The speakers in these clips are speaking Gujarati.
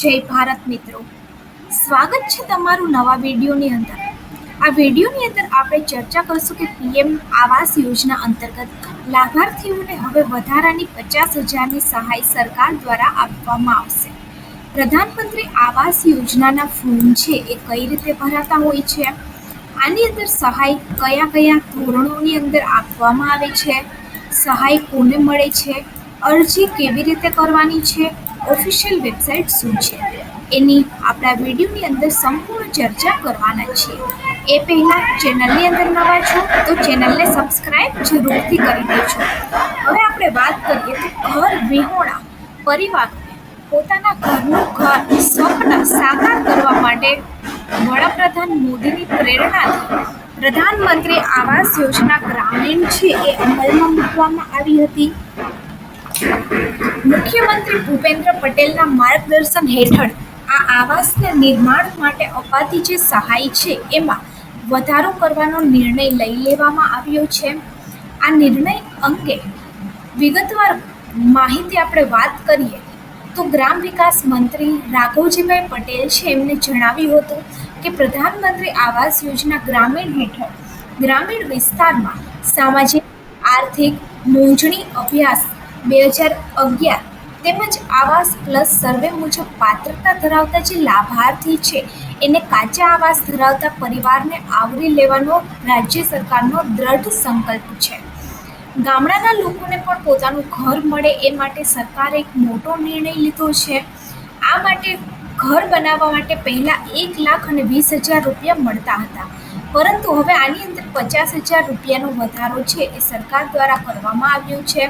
જય ભારત મિત્રો. સ્વાગત છે તમારું નવા વિડીયોની અંદર. આ વિડીયોની અંદર આપણે ચર્ચા કરશું કે પીએમ આવાસ યોજના અંતર્ગત લાભાર્થીઓને હવે વધારાની પચાસ હજારની સહાય સરકાર દ્વારા આપવામાં આવશે. પ્રધાનમંત્રી આવાસ યોજનાના ફોર્મ છે એ કઈ રીતે ભરાતા હોય છે? આની અંદર સહાય કયા કયા ધોરણોની અંદર આપવામાં આવે છે? સહાય કોને મળે છે? અરજી કેવી રીતે કરવાની છે? ઓફિશિયલ વેબસાઇટ શું છે? એની આપણા વિડીયોની અંદર સંપૂર્ણ ચર્ચા કરવાના છીએ. એ પહેલાં ચેનલની અંદર નવા છો તો ચેનલને સબસ્ક્રાઇબ જરૂરથી કરી દેજો. હવે આપણે વાત કરીએ તો ઘર વિહોણા પરિવાર પોતાના ઘરનું ઘર સ્વપ્ન સાકાર કરવા માટે વડાપ્રધાન મોદીની પ્રેરણાથી પ્રધાનમંત્રી આવાસ યોજના ગ્રામીણ છે એ અમલમાં મૂકવામાં આવી હતી. મુખ્યમંત્રી ભૂપેન્દ્ર પટેલના માર્ગદર્શન હેઠળ આ આવાસના નિર્માણ માટે અપાતી જે સહાય છે, એમાં વધારો કરવાનો નિર્ણય લઈ લેવામાં આવ્યો છે. આ નિર્ણય અંગે વિગતવાર માહિતી આપણે વાત કરીએ તો ગ્રામ વિકાસ મંત્રી રાઘવજીભાઈ પટેલ છે, એમને જણાવ્યું હતું કે પ્રધાનમંત્રી આવાસ યોજના ગ્રામીણ હેઠળ ગ્રામીણ વિસ્તારમાં સામાજિક, આર્થિક મોજણી અભ્યાસ બે હજાર અગિયાર. તેમજ આવાસ પ્લસ સર્વે મુજબ પાત્રતા ધરાવતા જે લાભાર્થી છે, એને કાચા આવાસ ધરાવતા પરિવારને આવરી લેવાનો રાજ્ય સરકારનો દ્રઢ સંકલ્પ છે. ગામડાના લોકોને પણ પોતાનું ઘર મળે એ માટે સરકારે એક મોટો નિર્ણય લીધો છે. આ માટે ઘર બનાવવા માટે પહેલાં એક લાખ અને વીસ હજાર રૂપિયા મળતા હતા. પરંતુ હવે આની અંદર પચાસ હજાર રૂપિયાનો વધારો છે એ સરકાર દ્વારા કરવામાં આવ્યો છે.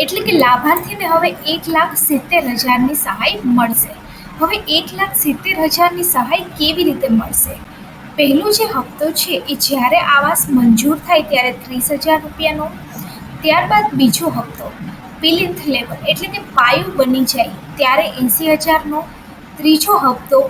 એટલે કે લાભાર્થીને હવે એક લાખ સિત્તેર હજારની સહાય મળશે. હવે એક લાખ સિત્તેર હજારની સહાય કેવી રીતે મળશે? પહેલો જે હપ્તો છે એ જ્યારે આવાસ મંજૂર થાય ત્યારે ત્રીસ હજાર રૂપિયાનો. ત્યારબાદ બીજો હપ્તો પિલિન્થ લેવલ, એટલે કે પાયું બની જાય ત્યારે એંસી હજારનો. ત્રીજો હપ્તો,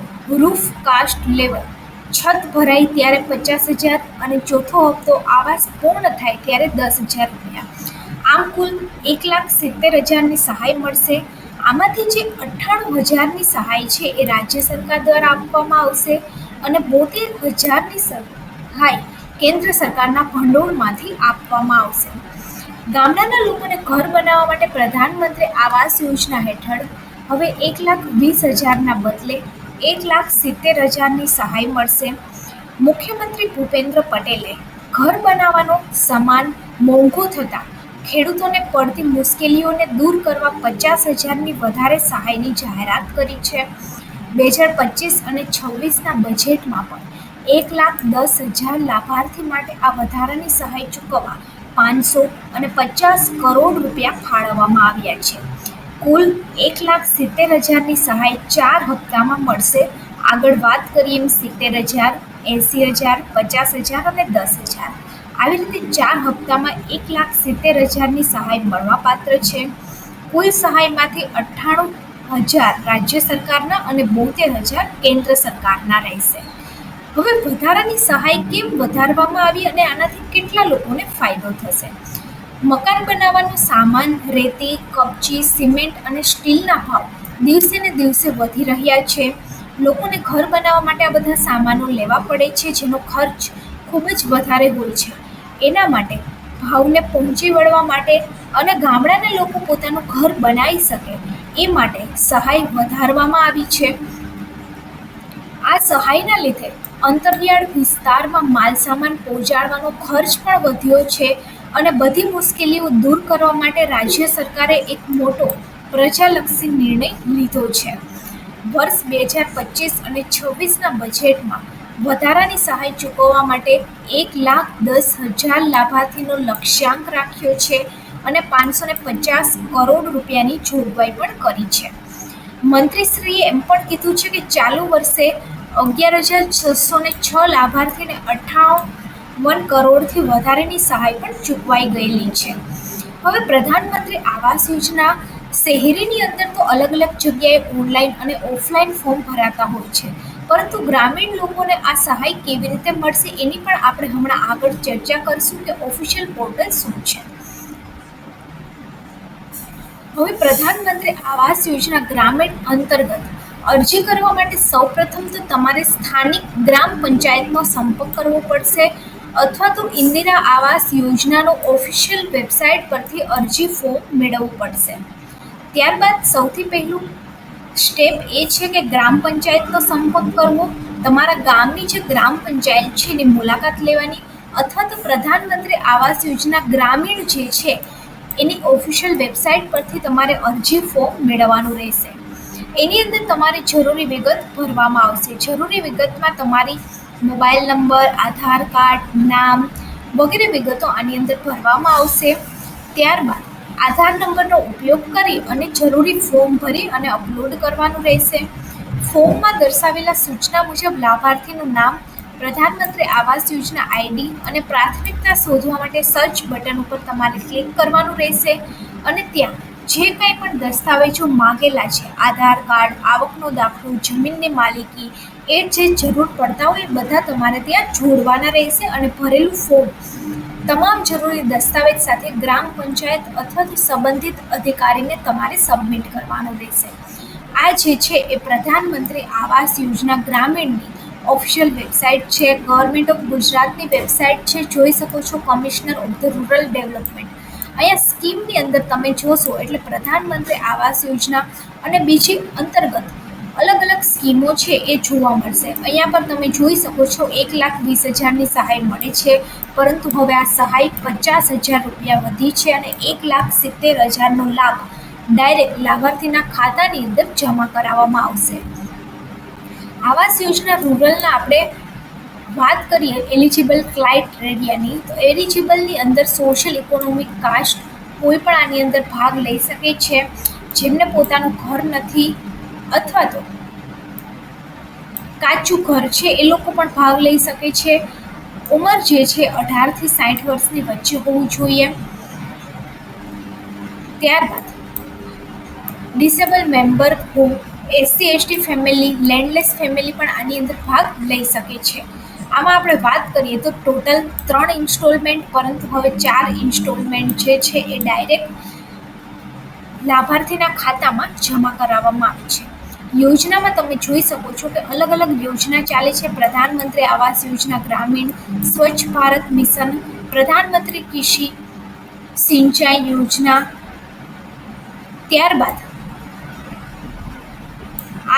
રૂફ કાસ્ટ લેવલ, છત ભરાય ત્યારે પચાસ હજાર અને ચોથો હપ્તો આવાસ પૂર્ણ થાય ત્યારે દસ હજાર રૂપિયા. આમ કુલ એક લાખ સિત્તેર હજારની સહાય મળશે. આમાંથી જે અઠ્ઠાણું હજારની સહાય છે એ રાજ્ય સરકાર દ્વારા આપવામાં આવશે અને બોતેર હજારની સહાય કેન્દ્ર સરકારના ભંડોળમાંથી આપવામાં આવશે. ગામડાના લોકોને ઘર બનાવવા માટે પ્રધાનમંત્રી આવાસ યોજના હેઠળ હવે એક લાખ વીસ હજારના બદલે એક લાખ સિત્તેર હજારની સહાય મળશે. મુખ્યમંત્રી ભૂપેન્દ્ર પટેલે ઘર બનાવવાનો સમાન મોંઘો થતાં ખેડૂતોને પડતી મુશ્કેલીઓને દૂર કરવા પચાસ હજારની વધારે સહાયની જાહેરાત કરી છે. બે હજાર પચીસ અને છવ્વીસના બજેટમાં પણ એક લાખ દસ હજાર લાભાર્થી માટે આ વધારાની સહાય ચૂકવવા પાંચસો અને પચાસ કરોડ રૂપિયા ફાળવવામાં આવ્યા છે. કુલ એક લાખ સિત્તેર હજારની સહાય ચાર હપ્તામાં મળશે. આગળ વાત કરીએ એમ સિત્તેર હજાર, એંસી હજાર, પચાસ હજાર અને દસ હજાર. આવી રીતે ચાર હપ્તામાં એક લાખ સિત્તેર હજારની સહાય મળવાપાત્ર છે. કુલ સહાયમાંથી અઠ્ઠાણું હજાર રાજ્ય સરકારના અને બોતેર હજાર કેન્દ્ર સરકારના રહેશે. હવે વધારાની સહાય કેમ વધારવામાં આવી અને આનાથી કેટલા લોકોને ફાયદો થશે? મકાન બનાવવાનો સામાન, રેતી, કપચી, સિમેન્ટ અને સ્ટીલના ભાવ દિવસે ને દિવસે વધી રહ્યા છે. લોકોને ઘર બનાવવા માટે આ બધા સામાનો લેવા પડે છે, જેનો ખર્ચ ખૂબ જ વધારે હોય છે. એના માટે, ભાવને પહોંચી વળવા માટે અને ગામડાના લોકો પોતાનું ઘર બનાવી શકે, એ માટે સહાય વધારવામાં આવી છે. આ સહાયના લીધે અંતરિયાળ વિસ્તારમાં માલ સામાન પહોંચાડવાનો ખર્ચ પણ વધ્યો છે અને બધી મુશ્કેલીઓ દૂર કરવા માટે રાજ્ય સરકારે એક મોટો પ્રજાલક્ષી નિર્ણય લીધો છે. વર્ષ બે હજાર પચીસ અને છવ્વીસના બજેટમાં વધારાની સહાય ચૂકવવા માટે એક લાખ દસ હજાર લાભાર્થીનો લક્ષ્યાંક રાખ્યો છે અને પાંચસો ને પચાસ કરોડ રૂપિયાની જોગવાઈ પણ કરી છે. મંત્રીશ્રીએ એમ પણ કીધું છે કે ચાલુ વર્ષે અગિયાર હજાર છસો ને છ લાભાર્થીને અઠ્ઠાવન કરોડથી વધારેની સહાય પણ ચૂકવાઈ ગયેલી છે. હવે પ્રધાનમંત્રી આવાસ યોજના શહેરીની અંદર તો અલગ અલગ જગ્યાએ ઓનલાઈન અને ઓફલાઈન ફોર્મ ભરાતા હોય છે. પરંતુ ગ્રામીણ લોકોને આ સહાય કેવી રીતે મળશે એની પણ આપણે હમણાં આગળ ચર્ચા કરીશું કે ઓફિશિયલ પોર્ટલ શું છે. હવે પ્રધાનમંત્રી આવાસ યોજના ગ્રામીણ અંતર્ગત અરજી કરવા માટે સૌપ્રથમ તો તમારે સ્થાનિક ગ્રામ પંચાયતનો સંપર્ક કરવો પડશે અથવા તો ઇન્દિરા આવાસ યોજનાનો ઓફિશિયલ વેબસાઇટ પરથી અરજી ફોર્મ મેળવવું પડશે. ત્યારબાદ સૌથી પહેલું સ્ટેપ એ છે કે ગ્રામ પંચાયતનો સંપર્ક કરવો, તમારા ગામની જે ગ્રામ પંચાયત છે એની મુલાકાત લેવાની અથવા તો પ્રધાનમંત્રી આવાસ યોજના ગ્રામીણ જે છે, એની ઓફિશિયલ વેબસાઇટ પરથી તમારે અરજી ફોર્મ મેળવવાનું રહેશે. એની અંદર તમારે જરૂરી વિગત ભરવામાં આવશે. જરૂરી વિગતમાં તમારી મોબાઈલ નંબર, આધાર કાર્ડ, નામ વગેરે વિગતો આની અંદર ભરવામાં આવશે. ત્યારબાદ આધાર નંબરનો ઉપયોગ કરી અને જરૂરી ફોર્મ ભરી અને અપલોડ કરવાનું રહેશે. ફોર્મમાં દર્શાવેલા સૂચના મુજબ લાભાર્થીનું નામ, પ્રધાનમંત્રી આવાસ યોજના આઈડી અને પ્રાથમિકતા શોધવા માટે સર્ચ બટન ઉપર તમારે ક્લિક કરવાનું રહેશે. અને ત્યાં જે કંઈ પણ દસ્તાવેજો માગેલા છે, આધાર કાર્ડ, આવકનો દાખલો, જમીનની માલિકી, એ જે જરૂર પડતા હોય એ બધા તમારે ત્યાં જોડવાના રહેશે અને ભરેલું ફોર્મ તમામ જરૂરી દસ્તાવેજ સાથે ગ્રામ પંચાયત અથવા તો સંબંધિત અધિકારીને તમારે સબમિટ કરવાનું રહેશે. આ જે છે એ પ્રધાનમંત્રી આવાસ યોજના ગ્રામીણની ઓફિશિયલ વેબસાઇટ છે. ગવર્મેન્ટ ઓફ ગુજરાતની વેબસાઇટ છે. જોઈ શકો છો commissioner of the rural development અહીંયા સ્કીમની અંદર તમે જોશો એટલે પ્રધાનમંત્રી આવાસ યોજના અને બીજી અંતર્ગત અલગ અલગ સ્કીમો છે એ જોવા મળશે. અહીંયા પર તમે જોઈ શકો છો, એક લાખ વીસ હજારની સહાય મળે છે. પરંતુ હવે આ સહાય પચાસ હજાર રૂપિયા વધી છે અને એક લાખ સિત્તેર હજારનો લાભ ડાયરેક્ટ લાભાર્થીના ખાતાની અંદર જમા કરાવવામાં આવશે. આવાસ યોજના રૂરલના આપણે વાત કરીએ એલિજિબલ ક્રાઇટેરિયાની તો એલિજિબલની અંદર સોશિયલ ઇકોનોમિક કાસ્ટ કોઈ પણ આની અંદર ભાગ લઈ શકે છે. જેમને પોતાનું ઘર નથી અથવા તો કાચું ઘર છે, એ લોકો પણ ભાગ લઈ શકે છે. ઉંમર જે છે અઢારથી સાઠ વર્ષની વચ્ચે હોવું જોઈએ. ત્યારબાદ, disable member home SC ST family, landless family પણ આની અંદર ભાગ લઈ શકે છે. આમાં આપણે વાત કરીએ તો ટોટલ ત્રણ ઇન્સ્ટોલમેન્ટ, પરંતુ હવે ચાર ઇન્સ્ટોલમેન્ટ જે છે, એ ડાયરેક્ટ લાભાર્થીના ખાતામાં જમા કરાવવામાં આવે છે. યોજનામાં તમે જોઈ શકો છો કે અલગ અલગ યોજના ચાલે છે. પ્રધાનમંત્રી આવાસ યોજના, ગ્રામીણ સ્વચ્છ ભારત મિશન, પ્રધાનમંત્રી કૃષિ સિંચાઈ યોજના, ત્યારબાદ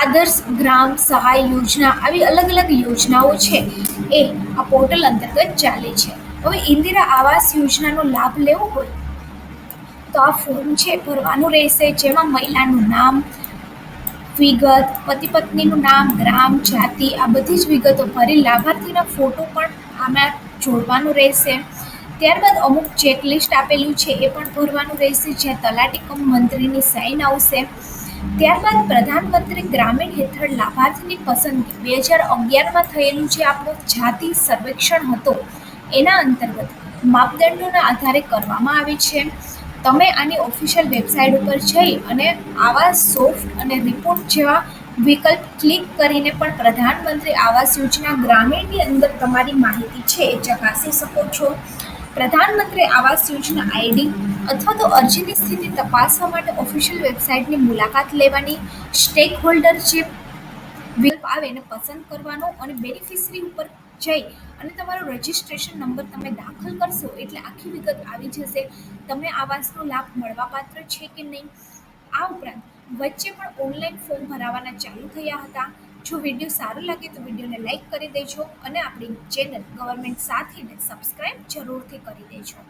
આદર્શ ગ્રામ સહાય યોજના, આવી અલગ અલગ યોજનાઓ છે. એ આ પોર્ટલ અંતર્ગત ચાલે છે. હવે ઇન્દિરા આવાસ યોજનાનો લાભ લેવો હોય તો આ ફોર્મ છે, ભરવાનું રહેશે, જેમાં મહિલાનું નામ વિગત, પતિ પત્નીનું નામ, ગ્રામ, જાતિ, આ બધી જ વિગતો ભરી લાભાર્થીના ફોટો પણ આમાં જોડવાનું રહેશે. ત્યારબાદ અમુક ચેકલિસ્ટ આપેલું છે, એ પણ ભરવાનું રહેશે, જ્યાં તલાટી કમ મંત્રીની સાઇન આવશે. ત્યારબાદ પ્રધાનમંત્રી ગ્રામીણ હેઠળ લાભાર્થીની પસંદગી બે હજાર અગિયારમાં થયેલું જે આપણું જાતિ સર્વેક્ષણ હતો, એના અંતર્ગત માપદંડોના આધારે કરવામાં આવે છે. તમે આની ઓફિશિયલ વેબસાઇટ ઉપર જઈ અને આવા સોફ્ટ અને રિપોર્ટ જેવા વિકલ્પ ક્લિક કરીને પણ પ્રધાનમંત્રી આવાસ યોજના ગ્રામીણની અંદર તમારી માહિતી છે એ ચકાસી શકો છો. પ્રધાનમંત્રી આવાસ યોજના આઈડી અથવા તો અરજીની સ્થિતિ તપાસવા માટે ઓફિશિયલ વેબસાઇટની મુલાકાત લેવાની સ્ટેક હોલ્ડર જે વિકલ્પ આવે એને પસંદ કરવાનો અને બેનિફિશરી ઉપર જઈ અને તમારો રજિસ્ટ્રેશન નંબર તમે દાખલ કરશો એટલે આખી વિગત આવી જશે. તમે આવાસનો લાભ મળવાપાત્ર છે કે નહીં? આ ઉપરાંત વચ્ચે પણ ઓનલાઈન ફોર્મ ભરાવાના ચાલુ થયા હતા. જો વીડિયો સારો લાગે તો વિડીયોને લાઇક કરી દેજો અને આપણી ચેનલ ગવર્મેન્ટ સાથીને સબસ્ક્રાઈબ જરૂરથી કરી દેજો.